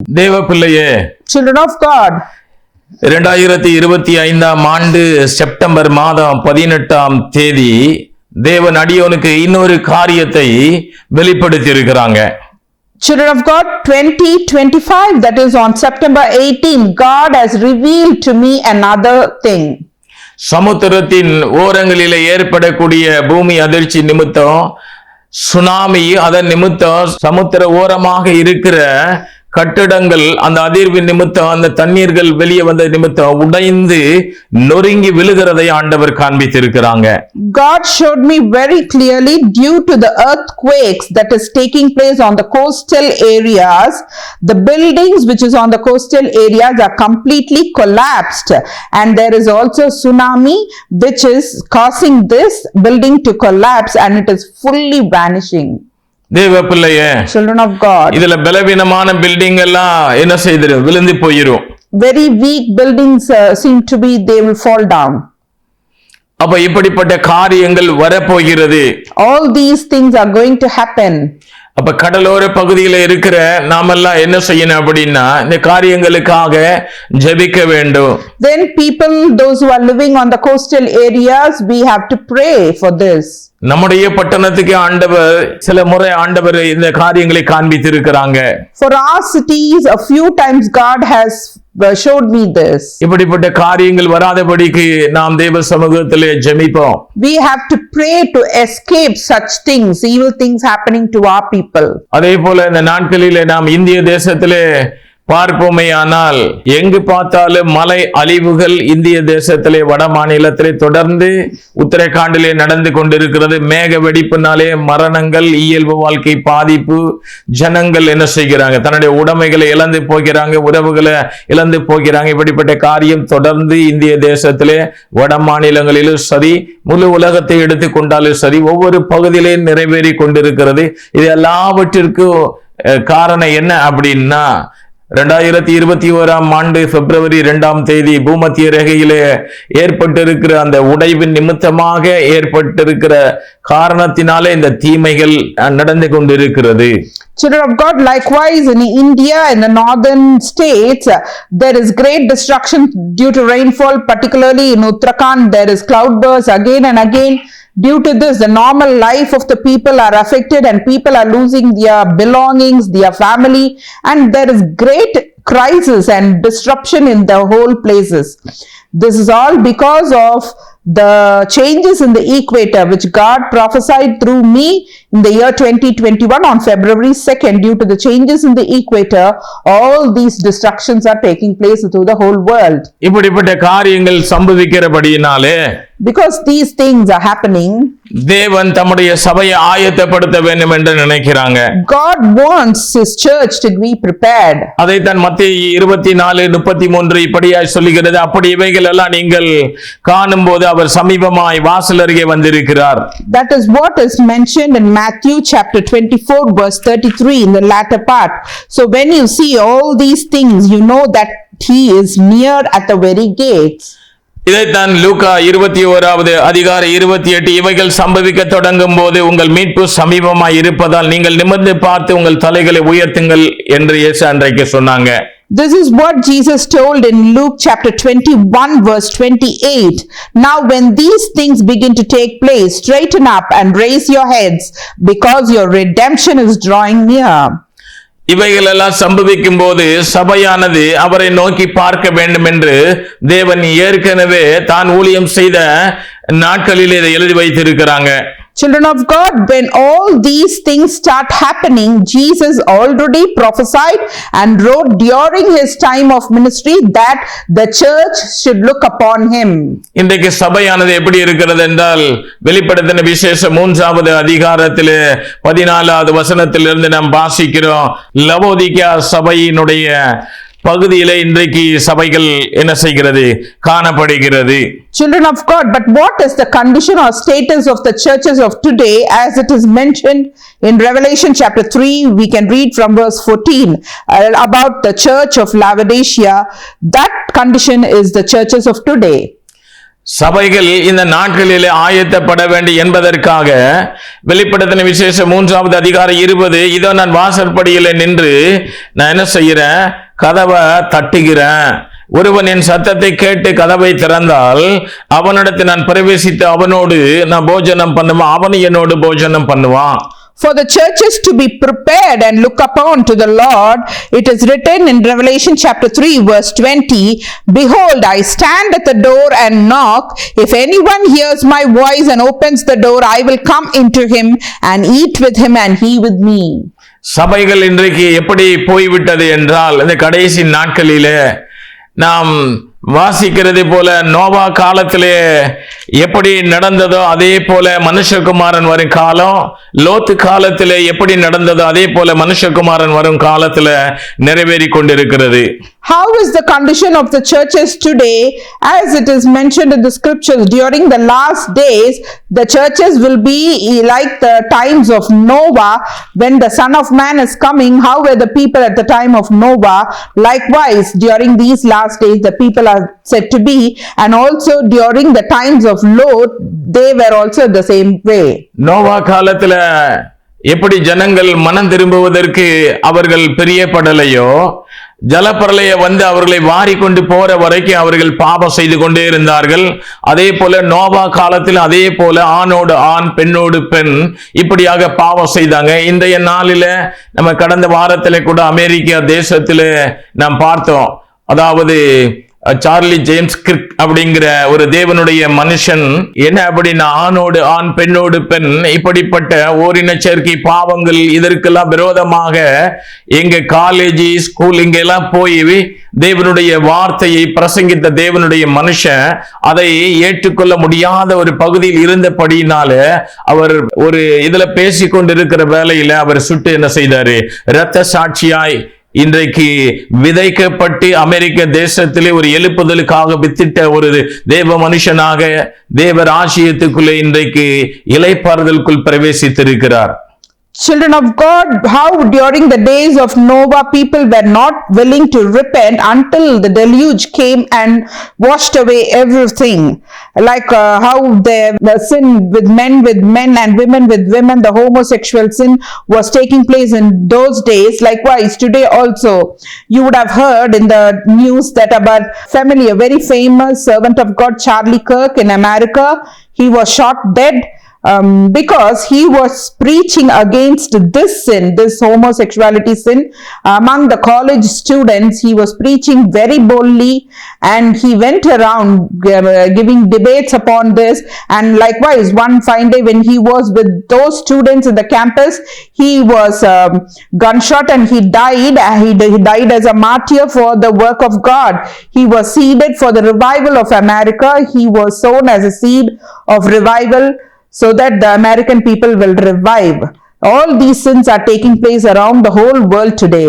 தேவ பிள்ளையே Children of God, இரண்டாயிரத்தி இருபத்தி ஐந்தாம் ஆண்டு செப்டம்பர் மாதம் பதினெட்டாம் தேதி தேவன் அடியோனுக்கு இன்னொரு காரியத்தை வெளிப்படுத்தி இருக்கிறாங்க children of God, 2025, that is on September 18, God has revealed to me another thing. சமுத்திரத்தின் ஓரங்களிலே ஏற்படக்கூடிய பூமி அதிர்ச்சி நிமித்தம் சுனாமி அதன் நிமித்தம் சமுத்திர ஓரமாக இருக்கிற கட்டிடங்கள் அந்த அதிர்வு நிமித்தம் அந்த தண்ணீர்கள் வெளியே வந்த நிமித்தம் உடைந்து நொறுங்கி விழுகிறதை ஆண்டவர் காண்பித்திருக்கிறாங்க God showed me very clearly due to the earthquakes that is taking place on the coastal areas, the buildings which is on the coastal areas are completely collapsed and there is also tsunami which is causing this building to collapse and it is fully vanishing. தேவ பிள்ளைய Children of God, இதுல பலவீனமான building எல்லாம் என்ன செய்திரும் விழுந்து போயிரும் very weak buildings uh, seem to be, they will fall down. அப்ப இப்படிப்பட்ட காரியங்கள் வரப்போகிறது All these things are going to happen. அப்ப கடலோர பகுதியில இருக்கிற நாமெல்லாம் என்ன செய்யணும் அப்படின்னா இந்த காரியங்களுக்காக ஜெபிக்க வேண்டும் Then people, those who are living on the coastal areas, we have to pray for this. நம்முடைய பட்டணத்துக்கு ஆண்டவர் சில முறை ஆண்டவர் இந்த காரியங்களை காண்பித்திருக்கிறாங்க For our cities, a few times God has showed me this. இப்படிப்பட்ட காரியங்கள் வராதபடிக்கு நாம் தேவ சமூகத்திலே ஜெபிப்போம் We have to pray to escape such things, evil things happening to our people. அதே போல இந்த நாட்களிலே நாம் இந்திய தேசத்திலே பார்ப்போமேயானால் எங்கு பார்த்தாலும் மலை அழிவுகள் இந்திய தேசத்திலே வட மாநிலத்திலே தொடர்ந்து உத்தரகாண்டிலே நடந்து கொண்டிருக்கிறது. மேக வெடிப்புனாலே மரணங்கள் இயல்பு வாழ்க்கை பாதிப்பு ஜனங்கள் என்ன செய்கிறாங்க? தன்னுடைய உடைமைகளை இழந்து போகிறாங்க உறவுகளை இழந்து போகிறாங்க. இப்படிப்பட்ட காரியம் தொடர்ந்து இந்திய தேசத்திலே வட மாநிலங்களிலும் சரி முழு உலகத்தை எடுத்துக்கொண்டாலும் சரி ஒவ்வொரு பகுதியிலே நிறைவேறி கொண்டிருக்கிறது. இது எல்லாவற்றிற்கும் காரணம் என்ன அப்படின்னா ரெண்டாயிரத்தி இருபத்தி ஓராம் ஆண்டு பிப்ரவரி இரண்டாம் தேதி பூமத்திய ரேகையிலே ஏற்பட்டிருக்கிற அந்த உடைவின் நிமித்தமாக ஏற்பட்டிருக்கிற காரணத்தினாலே இந்த தீமைகள் நடந்து கொண்டிருக்கிறது Children of God, likewise in India, in the northern states, uh, there is great destruction due to rainfall, particularly in Uttarakhand, there is cloudbursts again and again. Due to this, the normal life of the people are affected and people are losing their belongings, their family, and there is great crisis and disruption in the whole places. This is all because of the changes in the equator which God prophesied through me in the year 2021 on February 2nd. Due to the changes in the equator, all these destructions are taking place through the whole world. இப்படிப்பட்ட காரியங்கள் சம்பவிக்கிறபடியினாலே Because these things are happening, தேவன் தம்முடைய சபையை ஆயத்தப்படுத்த வேண்டும் என்று நினைக்கிறாங்க God wants His church to be prepared. அதைத்தான் மத்திய இருபத்தி நாலு முப்பத்தி மூன்று இப்படியாய் சொல்லுகிறது அப்படி இவைகள் எல்லாம் நீங்கள் காணும்போது அவர் சமீபமாய் வாசல் அருகே வந்திருக்கிறார் That is what is mentioned in Matthew chapter 24, verse 33 in the latter part. So when you see all these things, you know that He is near at the very gates. இதைத்தான் லூகா இருபத்தி ஓராவது அதிகார இருபத்தி எட்டு இவைகள் சம்பவிக்க தொடங்கும் போது உங்கள் மீட்பு சமீபமாய் இருப்பதால் நீங்கள் நிமிர்ந்து பார்த்து உங்கள் தலைகளை உயர்த்துங்கள் என்று இயேசு அன்றைக்கு சொன்னாங்க This is what Jesus told in Luke chapter 21 verse 28. Now when these things begin to take place, straighten up and raise your heads because your redemption is drawing near. இவைகள் எல்லாம் சம்பவிக்கும் போது சபையானது அவரை நோக்கி பார்க்க வேண்டும் என்று தேவன் ஏற்கனவே தான் ஊழியம் செய்த நாட்களில் இதை எழுதி வைத்திருக்கிறாங்க. Children of God, when all these things start happening, Jesus already prophesied and wrote during his time of ministry that the church should look upon him. இன்றைக்கு சபையானது எப்படி இருக்கிறது என்றால் வெளிப்படுத்தின விசேஷ மூன்றாவது அதிகாரத்திலே பதினாலாவது வசனத்திலிருந்து நாம் வாசிக்கிறோம் லவோதிகா சபையினுடைய பகுதியிலே இன்றைக்கு சபைகள் என்ன செய்கிறது காணப்படுகிறது Children of God, but what is the condition or status of the churches of today as it is mentioned in Revelation chapter 3? We can read from verse 14 uh, about the church of Laodicea. That condition is the churches of today. சபைகள் இந்த நாட்களிலே ஆயத்தப்பட வேண்டும் என்பதற்காக வெளிப்படுத்தின விசேஷம் மூன்றாவது அதிகாரம் இருபது இதோ நான் வாசற்படியில நின்று நான் என்ன செய்கிறேன் கதவை தட்டுகிறேன் ஒருவன் என் சத்தத்தை கேட்டு கதவை திறந்தால் அவனிடத்தை நான் பிரவேசித்து அவனோடு நான் போஜனம் பண்ணுவான் அவன் என்னோடு போஜனம் பண்ணுவான் For the churches to be prepared and look upon to the Lord, it is written in Revelation chapter 3 verse 20, Behold, I stand at the door and knock. If anyone hears my voice and opens the door, I will come into him and eat with him and he with me. சபைகள் இன்றைக்கு எப்படி போய்விட்டது என்றால் இந்த கடைசி நாட்களிலே நாம் வாசிக்கிறது போல நோவா காலத்திலே எப்படி நடந்ததோ அதே போல மனுஷகுமாரன் வரும் காலம் லோத்து காலத்திலே எப்படி நடந்ததோ அதே போல மனுஷகுமாரன் வரும் காலத்துல நிறைவேறி கொண்டிருக்கிறது. How is the condition of the churches today? As it is mentioned in the scriptures, during the last days, the churches will be like the times of Noah when the Son of Man is coming. How were the people at the time of Noah? Likewise, during these last days, the people are said to be, and also during the times of Lot, they were also the same way. Noah காலத்துல எப்படி ஜனங்கள் மனம் திரும்புவதற்கு அவர்கள் பிரியப்படலையோ ஜலப்பிரளய வந்து அவர்களை வாரி கொண்டு போற வரைக்கும் அவர்கள் பாபம் செய்து கொண்டே இருந்தார்கள். அதே போல நோவா காலத்தில் அதே போல ஆணோடு ஆண் பெண்ணோடு பெண் இப்படியாக பாவம் செய்தாங்க. இன்றைய நாளில நம்ம கடந்த வாரத்தில் கூட அமெரிக்கா தேசத்தில் நாம் பார்த்தோம். அதாவது சார்லி ஜேம்ஸ் கிரிக் அப்படிங்கிற ஒரு தேவனுடைய மனுஷன் என்ன அப்படின்னா ஆணோடு ஆண் பெண்ணோடு பெண் இப்படிப்பட்ட ஓரின சேர்க்கை பாவங்கள் இதற்கெல்லாம் விரோதமாக எங்க காலேஜ் ஸ்கூல் இங்கெல்லாம் போய் தேவனுடைய வார்த்தையை பிரசங்கித்த தேவனுடைய மனுஷன் அதை ஏற்றுக்கொள்ள முடியாத ஒரு பகுதியில் இருந்தபடியினால அவர் ஒரு இதுல பேசிக்கொண்டிருக்கிற வேலையில அவர் சுட்டு என்ன செய்தாரு? இரத்த சாட்சியாய் இன்றைக்கு விதைக்கப்பட்டு அமெரிக்க தேசத்திலே ஒரு எழுப்புதலுக்காக வித்திட்ட ஒரு தேவ மனுஷனாக தேவ ராசியத்துக்குள்ளே இன்றைக்கு இலைப்பாறுதலுக்குள் பிரவேசித்திருக்கிறார். Children of God, how during the days of Noah people were not willing to repent until the deluge came and washed away everything. Like uh, how the, the sin with men with men and women with women, the homosexual sin was taking place in those days. Likewise, today also, you would have heard in the news that about family, a very famous servant of God, Charlie Kirk in America, he was shot dead um, because he was preaching against this sin, this homosexuality sin among the college students. He was preaching very boldly and he went around uh, giving debates upon this. And likewise, one fine day when he was with those students in the campus, he was um, gunshot and he died. Uh, He, he died as a martyr for the work of God. He was seeded for the revival of America. He was sown as a seed of revival so that the American people will revive. All these sins are taking place around the whole world today.